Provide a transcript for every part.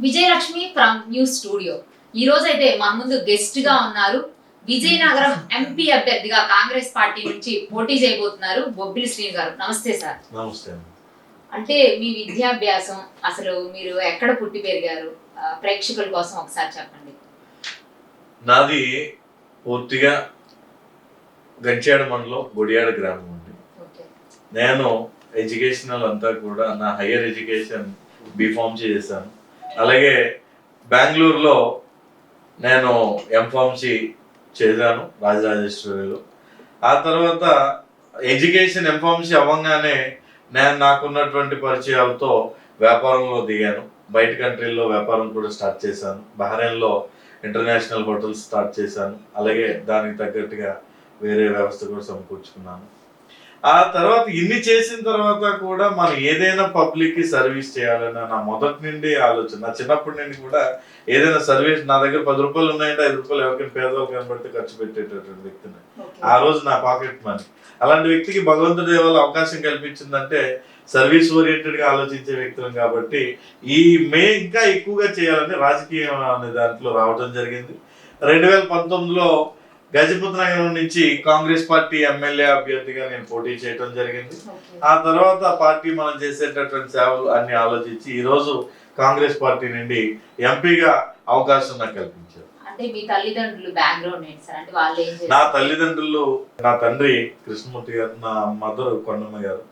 Vijayalakshmi from news studio. ఈ రోజు అయితే మన ముందు గెస్ట్గా ఉన్నారు. విజయనగరం ఎంపీ అభ్యర్థిగా కాంగ్రెస్ పార్టీ నుంచి పోటీ చేయబోతున్నారు బొబ్బిలి శ్రీని గారు. నమస్తే సార్. నమస్తే. అంటే మీ విద్యాభ్యాసం అసలు మీరు ఎక్కడ పుట్టి పెరిగారు? ఆ, ప్రేక్షకుల కోసం ఒకసారి చెప్పండి. నాది పూర్తిగా గంచాడ మండలం గుడియాడ గ్రామం అండి. ఓకే. నేను ఎడ్యుకేషనల్ అంతా కూడా నా హయ్యర్ ఎడ్యుకేషన్ బీఫార్మసీ చేశాను అలాగే బెంగళూరులో నేను ఎంఫార్మసీ చేశాను రాజరాజేశ్వరిలో. ఆ తర్వాత ఎడ్యుకేషన్ ఎంఫార్మసీ అవ్వగానే నేను నాకున్నటువంటి పరిచయాలతో వ్యాపారంలో దిగాను. బయట కంట్రీల్లో వ్యాపారం కూడా స్టార్ట్ చేశాను. బహ్రెయిన్లో ఇంటర్నేషనల్ హోటల్స్ స్టార్ట్ చేశాను. అలాగే దానికి తగ్గట్టుగా వేరే వ్యవస్థ కూడా సమకూర్చుకున్నాను. ఆ తర్వాత ఇన్ని చేసిన తర్వాత కూడా మనం ఏదైనా పబ్లిక్కి సర్వీస్ చేయాలన్న నా మొదటి నుండి ఆలోచన. నా చిన్నప్పటి నుండి కూడా ఏదైనా సర్వీస్ నా దగ్గర పది రూపాయలు ఉన్నాయంటే ఐదు రూపాయలు ఎవరికైనా పేదవాళ్ళు కనబడితే ఖర్చు పెట్టేటటువంటి వ్యక్తిని ఆ రోజు నా పాకెట్ మనీ. అలాంటి వ్యక్తికి భగవంతుడి వల్ల అవకాశం కల్పించిందంటే సర్వీస్ ఓరియంటెడ్గా ఆలోచించే వ్యక్తులం కాబట్టి ఈ మే ఇంకా ఎక్కువగా చేయాలని రాజకీయం అనే దాంట్లో రావడం జరిగింది. రెండు వేల పంతొమ్మిదిలో గజపతి నగరం నుంచి కాంగ్రెస్ పార్టీ ఎమ్మెల్యే అభ్యర్థిగా నేను పోటీ చేయడం జరిగింది. ఆ తర్వాత పార్టీ మనం చేసేటటువంటి సేవలు అన్ని ఆలోచించి ఈ రోజు కాంగ్రెస్ పార్టీ నుండి ఎంపీగా అవకాశం నాకు కల్పించారు. అంటే మీ తల్లిదండ్రులు బ్యాక్గ్రౌండ్ ఏంటి సార్? అంటే వాళ్ళు ఏం నా తల్లిదండ్రులు నా తండ్రి కృష్ణమూర్తి గారు నా మదర్ కొండమ్మ గారు.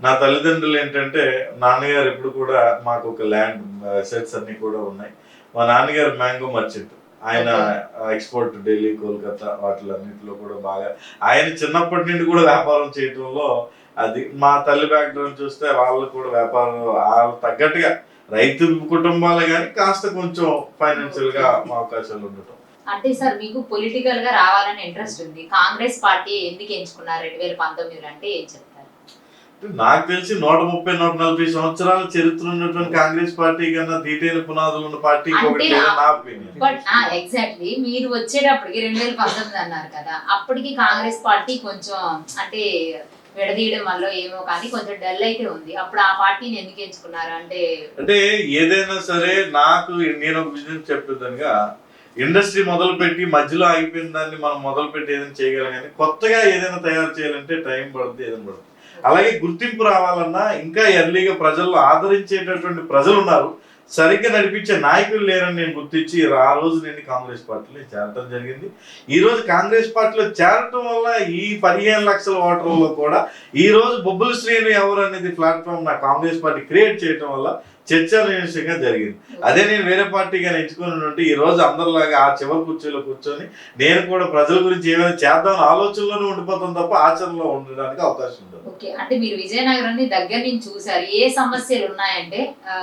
నా తల్లిదండ్రులు ఏంటంటే నాన్నగారు ఎప్పుడు కూడా మాకు ఒక ల్యాండ్ సెట్స్ అన్ని కూడా ఉన్నాయి. మా నాన్నగారు మ్యాంగో మర్చెంట్ ఆయన ఎక్స్పోర్ట్ ఢిల్లీ కోల్కతా వాటిలన్నింటిలో కూడా బాగా ఆయన చిన్నప్పటి నుండి కూడా వ్యాపారం చేయటంలో అది మా తల్లి బ్యాక్గ్రౌండ్ చూస్తే వాళ్ళు కూడా వ్యాపారం వాళ్ళ తగ్గట్టుగా రైతు కుటుంబాలే కానీ కాస్త కొంచెం ఫైనాన్షియల్గా అవకాశాలు ఉండటం. అంటే సార్ మీకు పొలిటికల్గా రావాలని ఇంట్రెస్ట్ ఉంది. కాంగ్రెస్ పార్టీ ఎందుకు ఎంచుకున్నారు? రెండు వేల పంతొమ్మిదిలో అంటే ఏం చెప్తారు? నాకు తెలిసి నూట ముప్పై నూట నలభై సంవత్సరాల చరిత్ర ఉన్నటువంటి కాంగ్రెస్ పార్టీ కన్నా దీటైన పునాదులు ఉన్న పార్టీ ఎగ్జాక్ట్లీ మీరు వచ్చేటప్పటికి రెండు వేల పంతొమ్మిది అన్నారు కదా. అప్పటికి కాంగ్రెస్ పార్టీ కొంచెం అంటే విడదీయడం వల్ల ఏమో కానీ కొంచెం డల్ అయితే ఉంది. అప్పుడు ఆ పార్టీని ఎందుకు ఎంచుకున్నారు? అంటే అంటే ఏదైనా సరే నాకు నేను ఒక బిజినెస్ చెప్పేదానిగా ఇండస్ట్రీ మొదలు పెట్టి మధ్యలో ఆగిపోయిన దాన్ని మనం మొదలు పెట్టి ఏదైనా చేయగలం కానీ కొత్తగా ఏదైనా తయారు చేయాలంటే టైం పడుతుంది ఏదైనా పడుతుంది అలాగే గుర్తింపు రావాలన్నా ఇంకా ఎర్లీగా ప్రజల్లో ఆదరించేటటువంటి ప్రజలు ఉన్నారు సరిగ్గా నడిపించే నాయకులు లేరని నేను గుర్తించి ఆ రోజు నేను కాంగ్రెస్ పార్టీలో చేరటం జరిగింది. ఈ రోజు కాంగ్రెస్ పార్టీలో చేరటం వల్ల ఈ పదిహేను లక్షల ఓటర్లలో కూడా ఈ రోజు బొబ్బుల శ్రేణి ఎవరు అనేది ప్లాట్ఫామ్ నా కాంగ్రెస్ పార్టీ క్రియేట్ చేయటం వల్ల చర్చనీయంగా జరిగింది. అదే నేను వేరే పార్టీగా ఎంచుకుని ఉంటే ఈ రోజు అందరిలాగా ఆ చివరి కుర్చీలో కూర్చొని నేను కూడా ప్రజల గురించి ఏమైనా చేద్దాం ఆలోచనలోనే ఉండిపోతాం తప్ప ఆచరణలో ఉండడానికి అవకాశం ఉండదు. ఓకే. అంటే మీరు విజయనగరాన్ని దగ్గర నుంచి చూసారు ఏ సమస్యలు ఉన్నాయంటే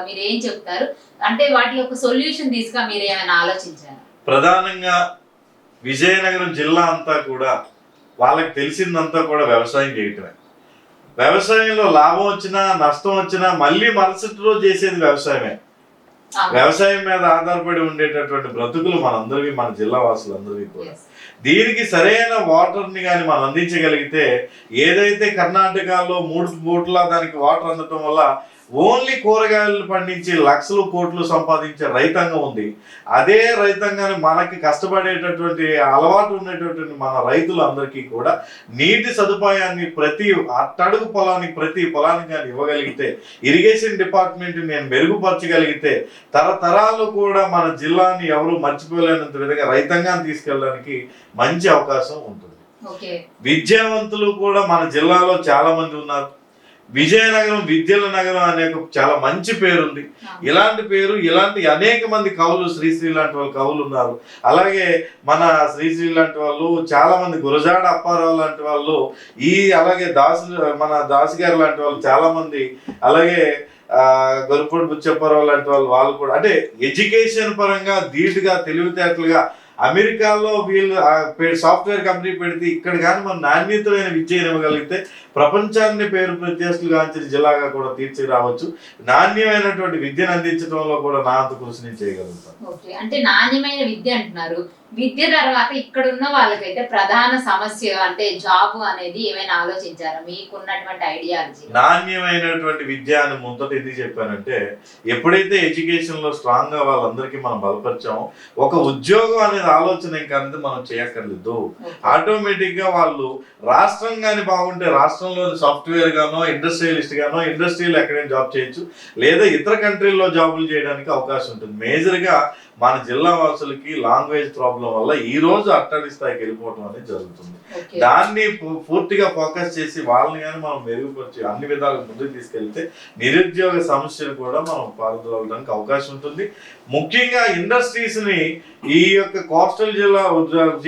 మీరు ఏం చెప్తారు? అంటే వాటి యొక్క సొల్యూషన్ తీసుగా మీరు ఏమైనా ఆలోచించారు? ప్రధానంగా విజయనగరం జిల్లా అంతా కూడా వాళ్ళకి తెలిసిందంతా కూడా వ్యవసాయం చేయటమే. వ్యవసాయంలో లాభం వచ్చినా నష్టం వచ్చినా మళ్ళీ మరుసటి రోజు చేసేది వ్యవసాయమే. వ్యవసాయం మీద ఆధారపడి ఉండేటటువంటి బ్రతుకులు మనందరివి మన జిల్లా వాసులందరివి కూడా. దీనికి సరైన వాటర్ని కానీ మనం అందించగలిగితే ఏదైతే కర్ణాటకలో మూడు కోట్ల దానికి వాటర్ అందటం వల్ల ఓన్లీ కూరగాయలు పండించి లక్షలు కోట్లు సంపాదించే రైతాంగం ఉంది. అదే రైతాంగాన్ని మనకి కష్టపడేటటువంటి అలవాటు ఉండేటటువంటి మన రైతులందరికీ కూడా నీటి సదుపాయాన్ని ప్రతి అట్టడుగు పొలానికి ప్రతి పొలానికి కానీ ఇవ్వగలిగితే ఇరిగేషన్ డిపార్ట్మెంట్ నేను మెరుగుపరచగలిగితే తరతరాలు కూడా మన జిల్లాని ఎవరు మర్చిపోలేనంత విధంగా రైతాంగాన్ని తీసుకెళ్ళడానికి మంచి అవకాశం ఉంటుంది. విద్యావంతులు కూడా మన జిల్లాలో చాలా మంది ఉన్నారు. విజయనగరం విద్యల నగరం అనే ఒక చాలా మంచి పేరుంది. ఇలాంటి పేరు ఇలాంటి అనేక మంది కవులు శ్రీశ్రీ లాంటి వాళ్ళు కవులు ఉన్నారు. అలాగే మన శ్రీశ్రీ లాంటి వాళ్ళు చాలా మంది గురజాడ అప్పారావు లాంటి వాళ్ళు ఈ అలాగే దాసు మన దాసు గారు లాంటి వాళ్ళు చాలా మంది అలాగే ఆ గొరుపూడి బుచ్చప్పారావు లాంటి వాళ్ళు వాళ్ళు కూడా అంటే ఎడ్యుకేషన్ పరంగా ధీటుగా తెలివితేటలుగా అమెరికాలో వీళ్ళు సాఫ్ట్వేర్ కంపెనీ పెడితే ఇక్కడ కానీ మనం నాణ్యతమైన విద్య ఇవ్వగలిగితే ప్రపంచాన్ని పేరు ప్రత్యేకలు గాంచిన జిల్లాగా కూడా తీర్చిరావచ్చు. నాణ్యమైనటువంటి విద్యను అందించడంలో కూడా నా అంత కృషి నేను చేయగలుగుతాను. అంటే నాణ్యమైన విద్య అంటున్నారు. విద్య తర్వాత ఇక్కడ ఉన్న వాళ్ళకైతే ప్రధాన సమస్య అంటే జాబ్ అనేది ఏమైనా ఆలోచించారా? మీకున్నటువంటి ఐడియాలజీ. నాణ్యమైనటువంటి విద్య అని ముందట ఎందుకు చెప్పానంటే ఎప్పుడైతే ఎడ్యుకేషన్లో స్ట్రాంగ్గా వాళ్ళందరికీ మనం బలపరిచామో ఒక ఉద్యోగం అనేది ఆలోచన ఇంకా అనేది మనం చేయక్కర్లేదు. ఆటోమేటిక్గా వాళ్ళు రాష్ట్రం కానీ బాగుంటే రాష్ట్రంలో సాఫ్ట్వేర్ గానో ఇండస్ట్రియలిస్ట్ గానో ఇండస్ట్రియల్ ఎక్కడైనా జాబ్ చేయొచ్చు? లేదా ఇతర కంట్రీల్లో జాబులు చేయడానికి అవకాశం ఉంటుంది. మేజర్గా మన జిల్లా వాసులకి లాంగ్వేజ్ ప్రాబ్లం వల్ల ఈ రోజు అట్టడి స్థాయికి వెళ్ళిపోవడం అనేది జరుగుతుంది. దాన్ని పూర్తిగా ఫోకస్ చేసి వాళ్ళని కానీ మనం మెరుగుపరిచి అన్ని విధాలుగా ముందుకు తీసుకెళ్తే నిరుద్యోగ సమస్యను కూడా మనం పాల్గొనడానికి అవకాశం ఉంటుంది. ముఖ్యంగా ఇండస్ట్రీస్ని ఈ యొక్క కోస్టల్ జిల్లా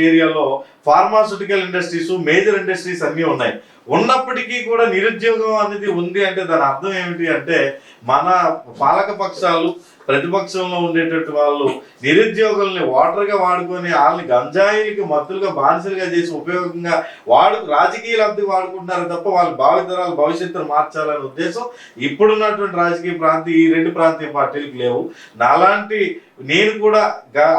ఏరియాలో ఫార్మాస్యూటికల్ ఇండస్ట్రీస్ మేజర్ ఇండస్ట్రీస్ అన్నీ ఉన్నాయి. ఉన్నప్పటికీ కూడా నిరుద్యోగం అనేది ఉంది అంటే దాని అర్థం ఏమిటి అంటే మన పాలక పక్షాలు ప్రతిపక్షంలో ఉండేటట్టు వాళ్ళు నిరుద్యోగుల్ని ఓటర్గా వాడుకొని వాళ్ళని గంజాయిలకి మత్తులుగా బానిసలుగా చేసి ఉపయోగంగా వాడు రాజకీయ లబ్ధి వాడుకుంటున్నారు తప్ప వాళ్ళ భావితరాల భవిష్యత్తును మార్చాలనే ఉద్దేశం ఇప్పుడున్నటువంటి రాజకీయ ప్రాంతీయ ఈ రెండు ప్రాంతీయ పార్టీలకు లేవు. నాలాంటి నేను కూడా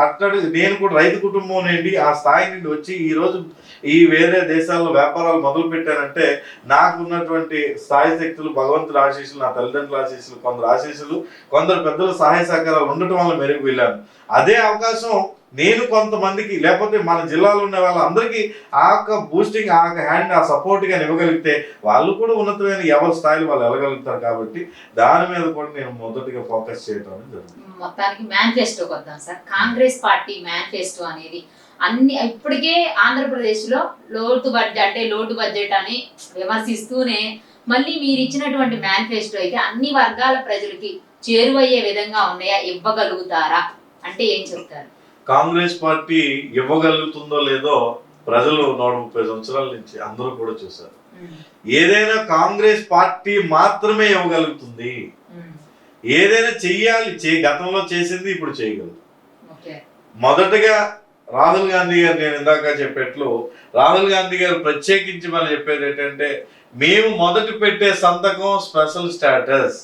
అట్లాంటి నేను కూడా రైతు కుటుంబం నుండి ఆ స్థాయి నుండి వచ్చి ఈ రోజు ఈ వేరే దేశాల్లో వ్యాపారాలు మొదలు పెట్టానంటే నాకు ఉన్నటువంటి స్థాయి శక్తులు భగవంతుడు ఆశీస్సులు నా తల్లిదండ్రుల ఆశీస్సులు కొందరు ఆశీస్సులు కొందరు పెద్దల సహాయ సహకారాలు ఉండటం వల్ల మెరుగు వెళ్ళాను. అదే అవకాశం నేను కొంతమందికి లేకపోతే మన జిల్లాలో ఉన్న వాళ్ళందరికీ ఆ యొక్క బూస్టింగ్ ఆ యొక్క హ్యాండ్ ఆ సపోర్ట్ కానీ ఇవ్వగలిగితే వాళ్ళు కూడా ఉన్నతమైన ఎవరి స్థాయిలో వాళ్ళు వెళ్ళగలుగుతారు కాబట్టి దాని మీద కూడా నేను మొదటిగా ఫోకస్ చేయడం అనేది జరుగుతుంది. మొత్తానికి మేనిఫెస్టోకి వద్దాం సార్. కాంగ్రెస్ పార్టీ మేనిఫెస్టో అనేది అన్ని ఇప్పటికే ఆంధ్రప్రదేశ్లో లోటు బడ్జెట్ అంటే లోటు బడ్జెట్ అని విమర్శిస్తూనే మళ్ళీ మీరు ఇచ్చినటువంటి మేనిఫెస్టో అయితే అన్ని వర్గాల ప్రజలకి చేరువయ్యే విధంగా ఉన్నాయా? ఇవ్వగలుగుతారా? అంటే ఏం చెప్తారు? కాంగ్రెస్ పార్టీ ఇవ్వగలుగుతుందో లేదో ప్రజలు నూట ముప్పై సంవత్సరాల నుంచి అందరూ కూడా చూశారు. ఏదైనా కాంగ్రెస్ పార్టీ మాత్రమే ఇవ్వగలుగుతుంది. ఏదైనా చెయ్యాలి చే గతంలో చేసింది ఇప్పుడు చేయగలదు మొదటగా రాహుల్ గాంధీ గారు నేను ఇందాక చెప్పేట్లు రాహుల్ గాంధీ గారు ప్రత్యేకించి మనం చెప్పేది ఏంటంటే మేము మొదట పెట్టే సంతకం స్పెషల్ స్టేటస్.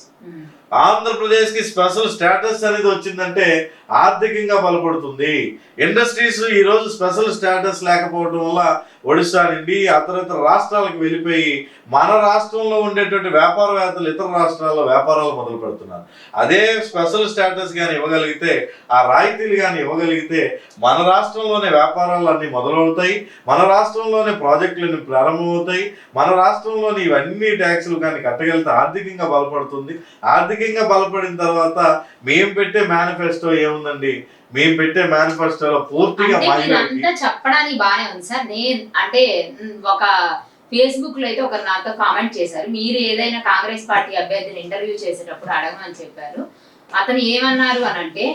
ఆంధ్రప్రదేశ్కి స్పెషల్ స్టేటస్ అనేది వచ్చిందంటే ఆర్థికంగా బలపడుతుంది. ఇండస్ట్రీస్ ఈరోజు స్పెషల్ స్టేటస్ లేకపోవడం వల్ల ఒడిశా నుండి అతరితర ఇతర రాష్ట్రాలకు వెళ్ళిపోయి మన రాష్ట్రంలో ఉండేటువంటి వ్యాపారవేత్తలు ఇతర రాష్ట్రాల్లో వ్యాపారాలు మొదలు పెడుతున్నారు. అదే స్పెషల్ స్టేటస్ కానీ ఇవ్వగలిగితే ఆ రాయితీలు కానీ ఇవ్వగలిగితే మన రాష్ట్రంలోనే వ్యాపారాలు అన్నీ మొదలవుతాయి మన రాష్ట్రంలోనే ప్రాజెక్టులన్నీ ప్రారంభమవుతాయి మన రాష్ట్రంలోని ఇవన్నీ ట్యాక్సులు కానీ కట్టగలిగితే ఆర్థికంగా బలపడుతుంది. ఆర్థిక ఆర్థికంగా బలపడిన తర్వాత మేము పెట్టే మేనిఫెస్టో ఏముందండి? మేము పెట్టే మేనిఫెస్టోలో పూర్తిగా చెప్పడానికి బానే ఉంది సార్. నేను అంటే ఒక ఫేస్బుక్లో అయితే ఒకరు నాతో కామెంట్ చేశారు. మీరు ఏదైనా కాంగ్రెస్ పార్టీ అభ్యర్థిని ఇంటర్వ్యూ చేసేటప్పుడు అడగమని చెప్పారు. అతను ఏమన్నారు అని అంటే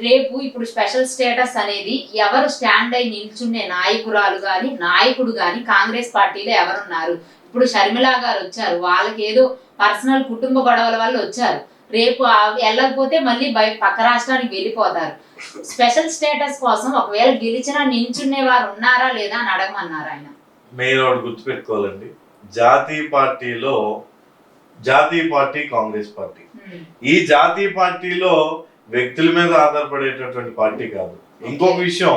రేపు ఇప్పుడు స్పెషల్ స్టేటస్ అనేది ఎవరు స్టాండ్ అయి నిల్చుండే నాయకురాలు గాని నాయకుడు గాని కాంగ్రెస్ పార్టీలో ఎవరున్నారు? ఇప్పుడు షర్మిల గారు వచ్చారు. వాళ్ళకి ఏదో పర్సనల్ కుటుంబ గొడవల వల్ల వచ్చారు. రేపు వెళ్ళకపోతే మళ్ళీ బయ పక్క రాష్ట్రానికి వెళ్ళిపోతారు. స్పెషల్ స్టేటస్ కోసం ఒకవేళ గెలిచినా నించునే వారు ఉన్నారా లేదా అని అడగమన్నారు ఆయన. మీరు ఒకటి గుర్తుపెట్టుకోవాలండి. జాతీయ పార్టీలో జాతీయ పార్టీ కాంగ్రెస్ పార్టీ. ఈ జాతీయ పార్టీలో వ్యక్తుల మీద ఆధారపడేటటువంటి పార్టీ కాదు. ఇంకొక విషయం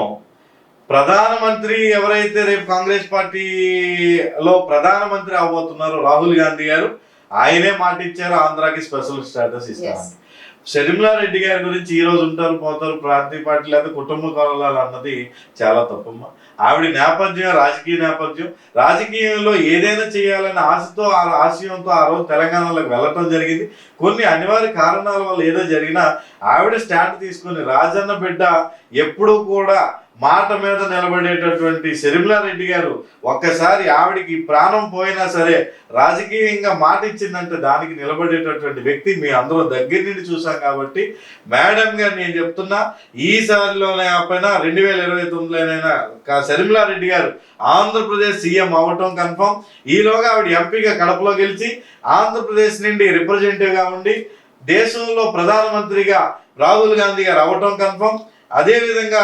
ప్రధానమంత్రి ఎవరైతే రేపు కాంగ్రెస్ పార్టీలో ప్రధానమంత్రి అవబోతున్నారో రాహుల్ గాంధీ గారు ఆయనే మాట ఇచ్చారు ఆంధ్రాకి స్పెషల్ స్టేటస్ ఇస్తారని షర్మిలా రెడ్డి గారి గురించి ఈ రోజు ఉంటారు పోతారు ప్రాంతీయ పార్టీ లేదా కుటుంబ కొలాలు అన్నది చాలా తప్పమ్మ. ఆవిడ నేపథ్యం రాజకీయ నేపథ్యం. రాజకీయంలో ఏదైనా చేయాలనే ఆశతో ఆ ఆశయంతో ఆ రోజు తెలంగాణలోకి వెళ్ళటం జరిగింది. కొన్ని అనివార్య కారణాల వల్ల ఏదో జరిగినా ఆవిడ స్టాండ్ తీసుకుని రాజన్న బిడ్డ ఎప్పుడూ కూడా మాట మీద నిలబడేటటువంటి షర్మిలా రెడ్డి గారు ఒక్కసారి ఆవిడకి ప్రాణం పోయినా సరే రాజకీయంగా మాట ఇచ్చిందంటే దానికి నిలబడేటటువంటి వ్యక్తి మీ అందరూ దగ్గర నుండి చూసాం కాబట్టి మేడం గారు నేను చెప్తున్నా ఈసారిలోనే పైన రెండు వేల ఇరవై తొమ్మిదిలోనైనా కా- రెడ్డి గారు ఆంధ్రప్రదేశ్ సీఎం అవటం కన్ఫర్మ్. ఈలోగా ఆవిడ ఎంపీగా కడపలో గెలిచి ఆంధ్రప్రదేశ్ నుండి రిప్రజెంటేటివ్గా ఉండి దేశంలో ప్రధానమంత్రిగా రాహుల్ గాంధీ గారు అవటం కన్ఫర్మ్. అదేవిధంగా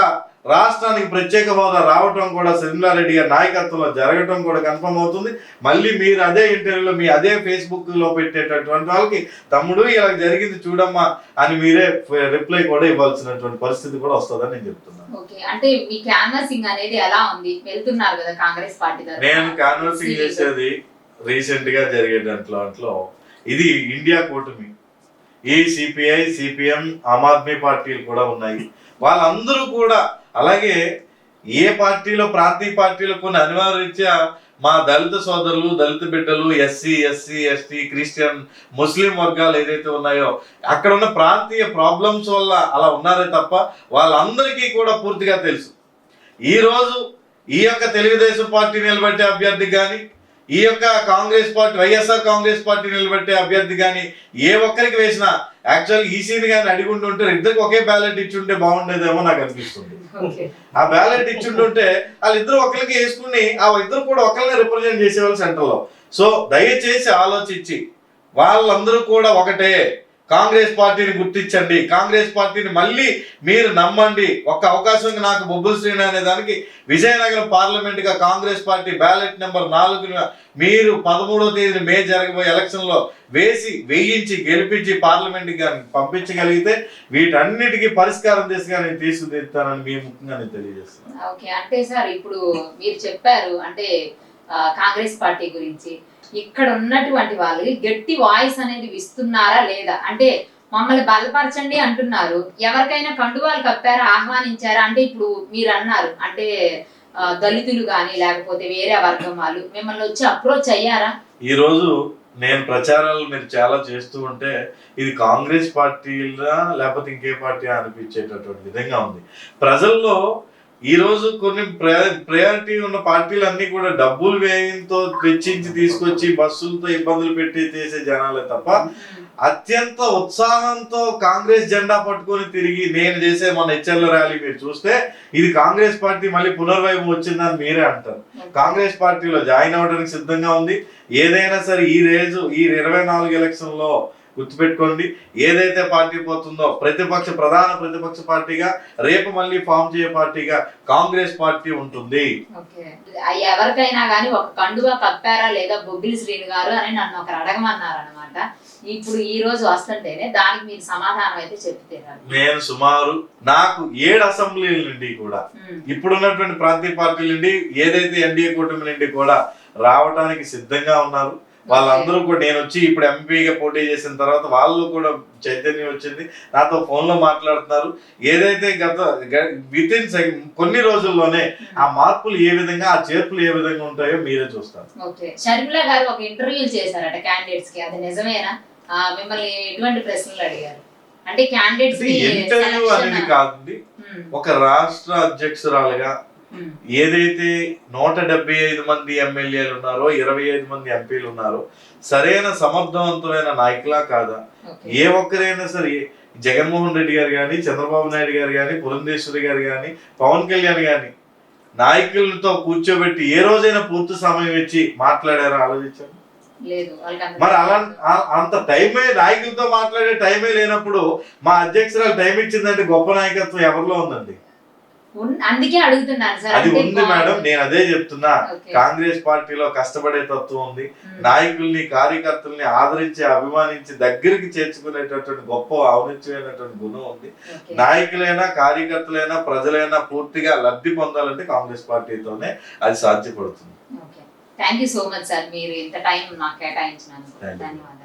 రాష్ట్రానికి ప్రత్యేక హోదా రావటం కూడా రెడ్డి గారి నాయకత్వంలో జరగటం కూడా కన్ఫర్మ్ అవుతుంది. మళ్ళీ మీరు అదే ఇంటర్వ్యూలో మీ అదే ఫేస్బుక్లో పెట్టేటటువంటి వాళ్ళకి తమ్ముడు ఇలా జరిగింది చూడమ్మా అని మీరే రిప్లై కూడా ఇవ్వాల్సినటువంటి పరిస్థితి కూడా వస్తుందని నేను చెప్తున్నాను. ఓకే అంటే మీ క్యాన్వాసింగ్ అనేది ఎలా ఉంది? వెళ్తున్నారు కదా కాంగ్రెస్ పార్టీ. నేను కాన్వర్సింగ్ చేసేది రీసెంట్గా జరిగే దాంట్లో దాంట్లో ఇది ఇండియా కూటమి. ఈ సిపిఐ సిపిఎం ఆమ్ ఆద్మీ పార్టీలు కూడా ఉన్నాయి. వాళ్ళందరూ కూడా అలాగే ఏ పార్టీలో ప్రాంతీయ పార్టీలో కొన్ని అనివార్యరీత్యా మా దళిత సోదరులు దళిత బిడ్డలు SC SC ST Christian Muslim వర్గాలు ఏదైతే ఉన్నాయో అక్కడ ఉన్న ప్రాంతీయ ప్రాబ్లమ్స్ వల్ల అలా ఉన్నారే తప్ప వాళ్ళందరికీ కూడా పూర్తిగా తెలుసు. ఈరోజు ఈ యొక్క తెలుగుదేశం పార్టీ నిలబెట్టే అభ్యర్థి కానీ ఈ యొక్క Congress party YSR Congress party నిలబెట్టే అభ్యర్థి కానీ ఏ ఒక్కరికి వేసినా యాక్చువల్ ఈసీని కానీ అడిగి ఉంటే ఇద్దరికి ఒకే బ్యాలెట్ ఇచ్చుంటే బాగుండేదేమో నాకు అనిపిస్తుంది. ఆ బ్యాలెట్ ఇచ్చుంటుంటే వాళ్ళిద్దరు ఒకరికి వేసుకుని ఆ ఇద్దరు కూడా ఒకరిని రిప్రజెంట్ చేసేవాళ్ళు సెంటర్లో సో దయచేసి ఆలోచించి వాళ్ళందరూ కూడా ఒకటే. కాంగ్రెస్ పార్టీని గుర్తించండి. కాంగ్రెస్ పార్టీని మళ్ళీ మీరు నమ్మండి. ఒక్క అవకాశం నాకు బొబ్బుల శ్రీని అనే దానికి. విజయనగరం పార్లమెంట్గా కాంగ్రెస్ పార్టీ బ్యాలెట్ నెంబర్ నాలుగున మీరు పదమూడవ తేదీన మే జరగబోయే ఎలక్షన్లో వేసి వేయించి గెలిపించి పార్లమెంట్కి కానీ పంపించగలిగితే వీటన్నిటికీ పరిష్కారం దిశగా నేను తీసుకుదిస్తానని మీ ముఖ్యంగా నేను తెలియజేస్తున్నాను. ఓకే. అంటే సార్ ఇప్పుడు మీరు చెప్పారు అంటే కాంగ్రెస్ పార్టీ గురించి. ఇక్కడ ఉన్నటువంటి వాళ్ళు గట్టి వాయిస్ అనేది ఇస్తున్నారా లేదా? అంటే మమ్మల్ని బలపరచండి అంటున్నారు. ఎవరికైనా కండువాలు కప్పారా ఆహ్వానించారా? అంటే ఇప్పుడు మీరు అన్నారు అంటే దళితులు కానీ లేకపోతే వేరే వర్గం వాళ్ళు మిమ్మల్ని వచ్చి అప్రోచ్ అయ్యారా? ఈ రోజు నేను ప్రచారాలు మీరు చాలా చేస్తూ ఉంటే ఇది కాంగ్రెస్ పార్టీలా లేకపోతే ఇంకే పార్టీ అనిపించేటటువంటి విధంగా ఉంది. ప్రజల్లో ఈ రోజు కొన్ని ప్రయారిటీ ఉన్న పార్టీలు అన్ని కూడా డబ్బులు వ్యయంతో వెచ్చించి తీసుకొచ్చి బస్సులతో ఇబ్బందులు పెట్టి చేసే జనాలే తప్ప అత్యంత ఉత్సాహంతో కాంగ్రెస్ జెండా పట్టుకొని తిరిగి నేను చేసే మన హెచ్ఎల్ ర్యాలీ మీరు చూస్తే ఇది కాంగ్రెస్ పార్టీ మళ్ళీ పునర్వైపు వచ్చిందని మీరే అంటారు. కాంగ్రెస్ పార్టీలో జాయిన్ అవ్వడానికి సిద్ధంగా ఉంది. ఏదైనా సరే ఈ రేజు ఈ ఇరవై నాలుగు ఎలక్షన్లో గుర్తుపెట్టుకోండి ఏదైతే పార్టీ పోతుందో ప్రతిపక్ష ప్రధాన ప్రతిపక్ష పార్టీగా రేపు మళ్ళీ ఫామ్ చేయే పార్టీగా కాంగ్రెస్ పార్టీ ఉంటుంది. ఎవరికైనా కానీ ఒక కండువా కప్పారా లేదా బొబ్బిలి శ్రీని గారు అని నన్ను ఒకరు అడగమన్నారు అనమాట ఇప్పుడు ఈ రోజు వస్తుంటేనే దానికి మీరు సమాధానం అయితే చెప్తారు నేను సుమారు నాకు ఏడు అసెంబ్లీల నుండి కూడా ఇప్పుడున్నటువంటి ప్రాంతీయ పార్టీల నుండి ఏదైతే ఎన్డీఏ కూటమి నుండి కూడా రావడానికి సిద్ధంగా ఉన్నారు. వాళ్ళందరూ కూడా నేను వచ్చి ఇప్పుడు ఎంపీగా పోటీ చేసిన తర్వాత వాళ్ళు కూడా చైతన్యం వచ్చింది. నాతో ఫోన్లో మాట్లాడుతున్నారు. ఏదైతే గత విత్ ఇన్ కొన్ని రోజుల్లోనే ఆ మార్పులు ఏ విధంగా ఆ చేర్పులు ఏ విధంగా ఉంటాయో మీరే చూస్తారు. షర్మిల గారు ఒక ఇంటర్వ్యూ చేశారట క్యాండిడేట్స్కి. అది నిజమేనా? మిమ్మల్ని ఎటువంటి ప్రశ్నలు అడిగారు? అంటే క్యాండిడేట్స్ ఇంటర్వ్యూ అనేది కాదండి. ఒక రాష్ట్ర అధ్యక్షురాలుగా ఏదైతే నూట డెబ్బై ఐదు మంది ఎమ్మెల్యేలు ఉన్నారో ఇరవై ఐదు మంది ఎంపీలు ఉన్నారో సరైన సమర్థవంతమైన నాయకులా కాదా? ఏ ఒక్కరైనా సరే జగన్మోహన్ రెడ్డి గారు కానీ చంద్రబాబు నాయుడు గారు కానీ పురంధేశ్వరి గారు కానీ పవన్ కళ్యాణ్ కానీ నాయకులతో కూర్చోబెట్టి ఏ రోజైనా పూర్తి సమయం ఇచ్చి మాట్లాడారో? అంత మరి అలా అంత టైమే నాయకులతో మాట్లాడే టైమే లేనప్పుడు మా అధ్యక్షురాలు టైం ఇచ్చిందంటే గొప్ప నాయకత్వం ఎవరిలో ఉందండి? అందుకే అడుగుతున్నాను సార్ అది ఉంది మేడం. నేను అదే చెప్తున్నా. కాంగ్రెస్ పార్టీలో కష్టపడే తత్వం ఉంది. నాయకుల్ని కార్యకర్తల్ని ఆదరించి అభిమానించి దగ్గరికి చేర్చుకునేటటువంటి గొప్ప ఔన్నత్యమైనటువంటి గుణం ఉంది. నాయకులైనా కార్యకర్తలైనా ప్రజలైనా పూర్తిగా లబ్ధి పొందాలంటే కాంగ్రెస్ పార్టీతోనే అది సాధ్యపడుతుంది thank you so much sir మీరు ఇంత టైం నాకు కేటాయించినందుకు. ధన్యవాదాలు